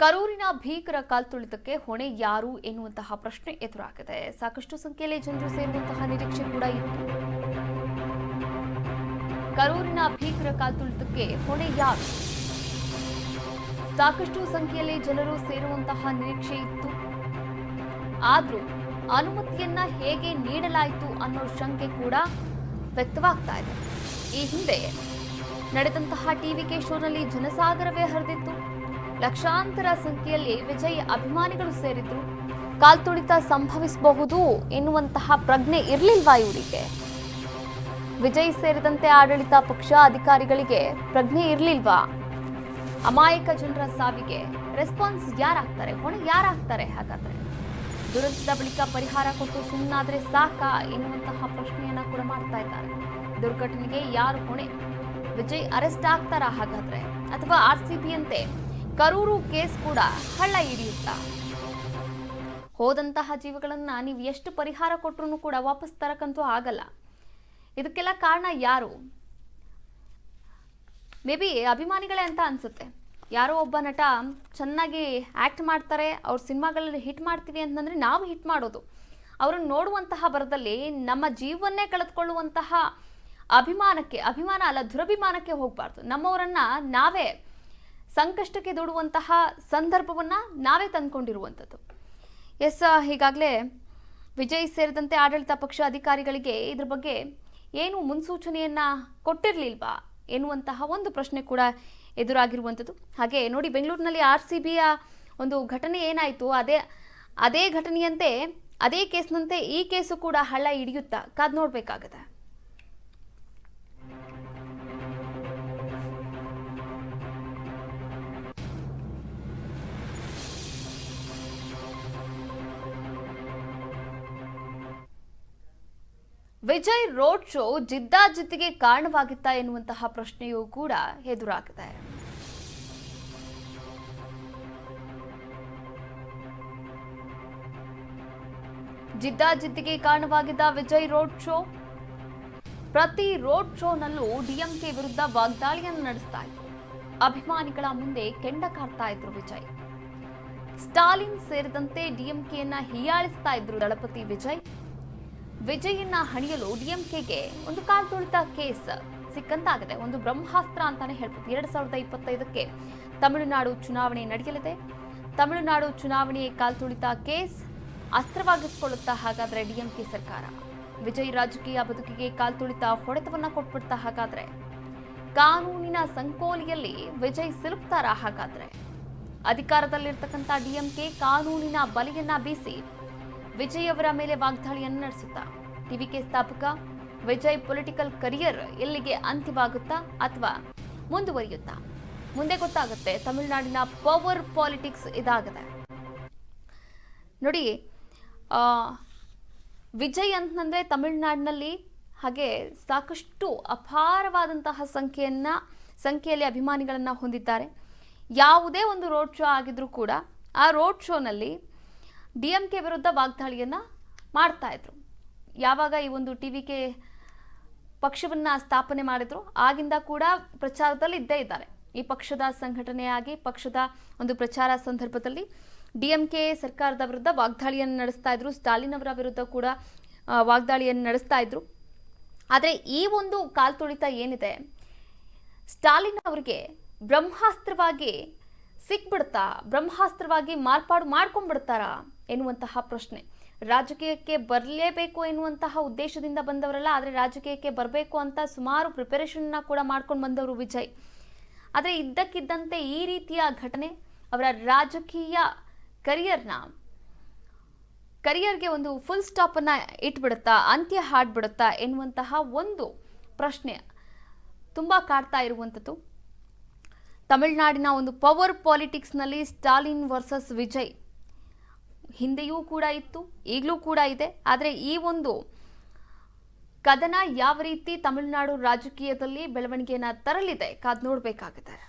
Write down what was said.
ಕರೂರಿನ ಭೀಕರ ಕಾಲ್ತುಳಿತಕ್ಕೆ ಹೊಣೆ ಯಾರು ಎನ್ನುವಂತಹ ಪ್ರಶ್ನೆ ಎದುರಾಗಿದೆ. ಸಾಕಷ್ಟು ಸಂಖ್ಯೆಯಲ್ಲಿ ಜನರು ಸೇರುವಂತಹ ನಿರೀಕ್ಷೆ ಕೂಡ ಇತ್ತು. ಕರೂರಿನ ಭೀಕರ ಕಾಲ್ತುಳಿತಕ್ಕೆ ಹೊಣೆ ಯಾರು? ಸಾಕಷ್ಟು ಸಂಖ್ಯೆಯಲ್ಲಿ ಜನರು ಸೇರುವಂತಹ ನಿರೀಕ್ಷೆ ಇತ್ತು. ಆದರೂ ಅನುಮತಿಯನ್ನ ಹೇಗೆ ನೀಡಲಾಯಿತು ಅನ್ನೋ ಶಂಕೆ ಕೂಡ ವ್ಯಕ್ತವಾಗ್ತಾ ಇದೆ. ಈ ಹಿಂದೆ ನಡೆದಂತಹ ಟಿವಿಕೆ ಶೋನಲ್ಲಿ ಜನಸಾಗರವೇ ಹರಿದಿತ್ತು. ಲಕ್ಷಾಂತರ ಸಂಖ್ಯೆಯಲ್ಲಿ ವಿಜಯ್ ಅಭಿಮಾನಿಗಳು ಸೇರಿದ್ರು. ಕಾಲ್ತುಳಿತ ಸಂಭವಿಸಬಹುದು ಎನ್ನುವಂತಹ ಪ್ರಜ್ಞೆ ಇರಲಿಲ್ವಾ ಇವರಿಗೆ? ವಿಜಯ್ ಸೇರಿದಂತೆ ಆಡಳಿತ ಪಕ್ಷ ಅಧಿಕಾರಿಗಳಿಗೆ ಪ್ರಜ್ಞೆ ಇರಲಿಲ್ವಾ? ಅಮಾಯಕ ಜನರ ಸಾವಿಗೆ ರೆಸ್ಪಾನ್ಸ್ ಯಾರಾಗ್ತಾರೆ? ಹೊಣೆ ಯಾರಾಗ್ತಾರೆ ಹಾಗಾದ್ರೆ? ದುರಂತದ ಬಳಿಕ ಪರಿಹಾರ ಕೊಟ್ಟು ಸುಮ್ಮನಾದ್ರೆ ಸಾಕಾ ಎನ್ನುವಂತಹ ಪ್ರಶ್ನೆಯನ್ನ ಕೂಡ ಮಾಡ್ತಾ ಇದ್ದಾರೆ. ದುರ್ಘಟನೆಗೆ ಯಾರು ಹೊಣೆ? ವಿಜಯ್ ಅರೆಸ್ಟ್ ಆಗ್ತಾರಾ ಹಾಗಾದ್ರೆ? ಅಥವಾ ಆರ್ ಸಿ ಕರೂರು ಕೇಸ್ ಕೂಡ ಹಳ್ಳ ಹಿಡಿಯುತ್ತಾ? ಹೋದಂತಹ ಜೀವಗಳನ್ನ ನೀವು ಎಷ್ಟು ಪರಿಹಾರ ಕೊಟ್ಟರು ಕೂಡ ವಾಪಸ್ ತರಕ್ಕಂತೂ ಆಗಲ್ಲ. ಇದಕ್ಕೆಲ್ಲ ಕಾರಣ ಯಾರು? ಮೇ ಬಿ ಅಭಿಮಾನಿಗಳೇ ಅಂತ ಅನ್ಸುತ್ತೆ. ಯಾರೋ ಒಬ್ಬ ನಟ ಚೆನ್ನಾಗಿ ಆ್ಯಕ್ಟ್ ಮಾಡ್ತಾರೆ, ಅವ್ರ ಸಿನಿಮಾಗಳಲ್ಲಿ ಹಿಟ್ ಮಾಡ್ತೀವಿ ಅಂತಂದರೆ ನಾವು ಹಿಟ್ ಮಾಡೋದು. ಅವ್ರನ್ನ ನೋಡುವಂತಹ ಬರದಲ್ಲಿ ನಮ್ಮ ಜೀವನ್ನೇ ಕಳೆದುಕೊಳ್ಳುವಂತಹ ಅಭಿಮಾನಕ್ಕೆ, ಅಭಿಮಾನ ಅಲ್ಲ ದುರಭಿಮಾನಕ್ಕೆ ಹೋಗಬಾರ್ದು. ನಮ್ಮವರನ್ನ ನಾವೇ ಸಂಕಷ್ಟಕ್ಕೆ ದೂಡುವಂತಹ ಸಂದರ್ಭವನ್ನು ನಾವೇ ತಂದ್ಕೊಂಡಿರುವಂಥದ್ದು. ಎಸ್, ಈಗಾಗಲೇ ವಿಜಯ್ ಸೇರಿದಂತೆ ಆಡಳಿತ ಪಕ್ಷ ಅಧಿಕಾರಿಗಳಿಗೆ ಇದ್ರ ಬಗ್ಗೆ ಏನು ಮುನ್ಸೂಚನೆಯನ್ನ ಕೊಟ್ಟಿರಲಿಲ್ವಾ ಎನ್ನುವಂತಹ ಒಂದು ಪ್ರಶ್ನೆ ಕೂಡ ಎದುರಾಗಿರುವಂಥದ್ದು. ಹಾಗೆ ನೋಡಿ, ಬೆಂಗಳೂರಿನಲ್ಲಿ ಆರ್ ಸಿ ಬಿಯ ಒಂದು ಘಟನೆ ಏನಾಯಿತು? ಅದೇ ಅದೇ ಘಟನೆಯಂತೆ, ಅದೇ ಕೇಸ್ನಂತೆ ಈ ಕೇಸು ಕೂಡ ಹಳ್ಳ ಹಿಡಿಯುತ್ತಾ? ಕಾದ್ ನೋಡ್ಬೇಕಾಗತ್ತೆ. ವಿಜಯ್ ರೋಡ್ ಶೋ ಜಿದ್ದಾಜಿದ್ದಿಗೆ ಕಾರಣವಾಗಿತ್ತಾ ಎನ್ನುವಂತಹ ಪ್ರಶ್ನೆಯೂ ಕೂಡ ಎದುರಾಗಿದೆ. ಜಿದ್ದಾಜಿದ್ದಿಗೆ ಕಾರಣವಾಗಿದ್ದ ವಿಜಯ್ ರೋಡ್ ಶೋ. ಪ್ರತಿ ರೋಡ್ ಶೋನಲ್ಲೂ ಡಿಎಂಕೆ ವಿರುದ್ಧ ವಾಗ್ದಾಳಿಯನ್ನು ನಡೆಸ್ತಾ ಇದ್ರು. ಅಭಿಮಾನಿಗಳ ಮುಂದೆ ಕೆಂಡ ಕಾರ್ತಾ ಇದ್ರು ವಿಜಯ್. ಸ್ಟಾಲಿನ್ ಸೇರಿದಂತೆ ಡಿಎಂಕೆಯನ್ನ ಹೀಯಾಳಿಸ್ತಾ ಇದ್ರು ದಳಪತಿ ವಿಜಯ್. ವಿಜಯನ್ನ ಹಣಿಯಲು ಡಿಎಂಕೆಗೆ ಒಂದು ಕಾಲ್ತುಳಿತ ಕೇಸ್ ಸಿಕ್ಕಂತಾಗಿದೆ. ಒಂದು ಬ್ರಹ್ಮಾಸ್ತ್ರ ಅಂತಾನೆ ಹೇಳ್ಬೋದು. ಎರಡ್ ಸಾವಿರದ ಇಪ್ಪತ್ತೈದಕ್ಕೆ ತಮಿಳುನಾಡು ಚುನಾವಣೆ ನಡೆಯಲಿದೆ. ತಮಿಳುನಾಡು ಚುನಾವಣೆ ಕಾಲ್ತುಳಿತ ಕೇಸ್ ಅಸ್ತ್ರವಾಗಿಸಿಕೊಳ್ಳುತ್ತಾ ಹಾಗಾದ್ರೆ ಡಿಎಂಕೆ ಸರ್ಕಾರ. ವಿಜಯ್ ರಾಜಕೀಯ ಬದುಕಿಗೆ ಕಾಲ್ತುಳಿತ ಹೊಡೆತವನ್ನ ಕೊಟ್ಬಿಡ್ತಾ ಹಾಗಾದ್ರೆ. ಕಾನೂನಿನ ಸಂಕೋಲಿಯಲ್ಲಿ ವಿಜಯ್ ಸಿಲುಕ್ತಾರಾ ಹಾಗಾದ್ರೆ? ಅಧಿಕಾರದಲ್ಲಿರ್ತಕ್ಕಂಥ ಡಿಎಂಕೆ ಕಾನೂನಿನ ಬಲೆಯನ್ನ ಬೀಸಿ ವಿಜಯ್ ಅವರ ಮೇಲೆ ವಾಗ್ದಾಳಿಯನ್ನು ನಡೆಸುತ್ತಾ? ಟಿವಿಕೆ ಸ್ಥಾಪಕ, ವಿಜಯ್ ಪೊಲಿಟಿಕಲ್ ಕರಿಯರ್ ಎಲ್ಲಿಗೆ ಅಂತ್ಯವಾಗುತ್ತಾ ಅಥವಾ ಮುಂದುವರಿಯುತ್ತಾ? ಮುಂದೆ ಗೊತ್ತಾಗುತ್ತೆ, ತಮಿಳುನಾಡಿನ ಪವರ್ ಪಾಲಿಟಿಕ್ಸ್ ಇದಾಗಿದೆ. ನೋಡಿ ವಿಜಯ್ ಅಂತಂದ್ರೆ ತಮಿಳುನಾಡಿನಲ್ಲಿ ಹಾಗೆ ಸಾಕಷ್ಟು ಅಪಾರವಾದಂತಹ ಸಂಖ್ಯೆಯನ್ನ, ಸಂಖ್ಯೆಯಲ್ಲಿ ಅಭಿಮಾನಿಗಳನ್ನ ಹೊಂದಿದ್ದಾರೆ. ಯಾವುದೇ ಒಂದು ರೋಡ್ ಶೋ ಆಗಿದ್ರೂ ಕೂಡ ಆ ರೋಡ್ ಶೋನಲ್ಲಿ ಡಿ ಎಂ ಕೆ ವಿರುದ್ಧ ವಾಗ್ದಾಳಿಯನ್ನು ಮಾಡ್ತಾ ಇದ್ರು. ಯಾವಾಗ ಈ ಒಂದು ಟಿ ವಿ ಕೆ ಪಕ್ಷವನ್ನು ಸ್ಥಾಪನೆ ಮಾಡಿದ್ರು, ಆಗಿಂದ ಕೂಡ ಪ್ರಚಾರದಲ್ಲಿ ಇದ್ದೇ ಇದ್ದಾರೆ. ಈ ಪಕ್ಷದ ಸಂಘಟನೆಯಾಗಿ, ಪಕ್ಷದ ಒಂದು ಪ್ರಚಾರ ಸಂದರ್ಭದಲ್ಲಿ ಡಿ ಎಂ ಕೆ ಸರ್ಕಾರದ ವಿರುದ್ಧ ವಾಗ್ದಾಳಿಯನ್ನು ನಡೆಸ್ತಾ ಇದ್ರು. ಸ್ಟಾಲಿನ್ ಅವರ ವಿರುದ್ಧ ಕೂಡ ವಾಗ್ದಾಳಿಯನ್ನು ನಡೆಸ್ತಾ ಇದ್ರು. ಆದರೆ ಈ ಒಂದು ಕಾಲ್ತುಳಿತ ಏನಿದೆ, ಸ್ಟಾಲಿನ್ ಅವರಿಗೆ ಬ್ರಹ್ಮಾಸ್ತ್ರವಾಗಿ ಸಿಕ್ಬಿಡ್ತಾ, ಬ್ರಹ್ಮಾಸ್ತ್ರವಾಗಿ ಮಾರ್ಪಾಡು ಮಾಡ್ಕೊಂಡ್ಬಿಡ್ತಾರಾ? ಎನ್ನುವಂತಹ ಪ್ರಶ್ನೆ. ರಾಜಕೀಯಕ್ಕೆ ಬರಲೇಬೇಕು ಎನ್ನುವಂತಹ ಉದ್ದೇಶದಿಂದ ಬಂದವರಲ್ಲ, ಆದರೆ ರಾಜಕೀಯಕ್ಕೆ ಬರಬೇಕು ಅಂತ ಸುಮಾರು ಪ್ರಿಪರೇಷನ್ನ ಕೂಡ ಮಾಡ್ಕೊಂಡು ಬಂದವರು ವಿಜಯ್. ಆದರೆ ಇದ್ದಕ್ಕಿದ್ದಂತೆ ಈ ರೀತಿಯ ಘಟನೆ ಅವರ ರಾಜಕೀಯ ಕರಿಯರ್ನ ಕರಿಯರ್ಗೆ ಒಂದು ಫುಲ್ ಸ್ಟಾಪನ್ನು ಇಟ್ಬಿಡುತ್ತಾ, ಅಂತ್ಯ ಹಾಡ್ಬಿಡುತ್ತಾ ಎನ್ನುವಂತಹ ಒಂದು ಪ್ರಶ್ನೆ ತುಂಬ ಕಾಡ್ತಾ ಇರುವಂಥದ್ದು. ತಮಿಳುನಾಡಿನ ಒಂದು ಪವರ್ ಪಾಲಿಟಿಕ್ಸ್ನಲ್ಲಿ ಸ್ಟಾಲಿನ್ ವರ್ಸಸ್ ವಿಜಯ್. ಹಿಂದೆಯೂ ಕೂಡ ಇತ್ತು, ಈಗಲೂ ಕೂಡ ಇದೆ. ಆದರೆ ಈ ಒಂದು ಕದನ ಯಾವ ರೀತಿ ತಮಿಳುನಾಡು ರಾಜಕೀಯದಲ್ಲಿ ಬೆಳವಣಿಗೆಯನ್ನು ತರಲಿದೆ, ಕಾದ್ ನೋಡಬೇಕಾಗಿದೆ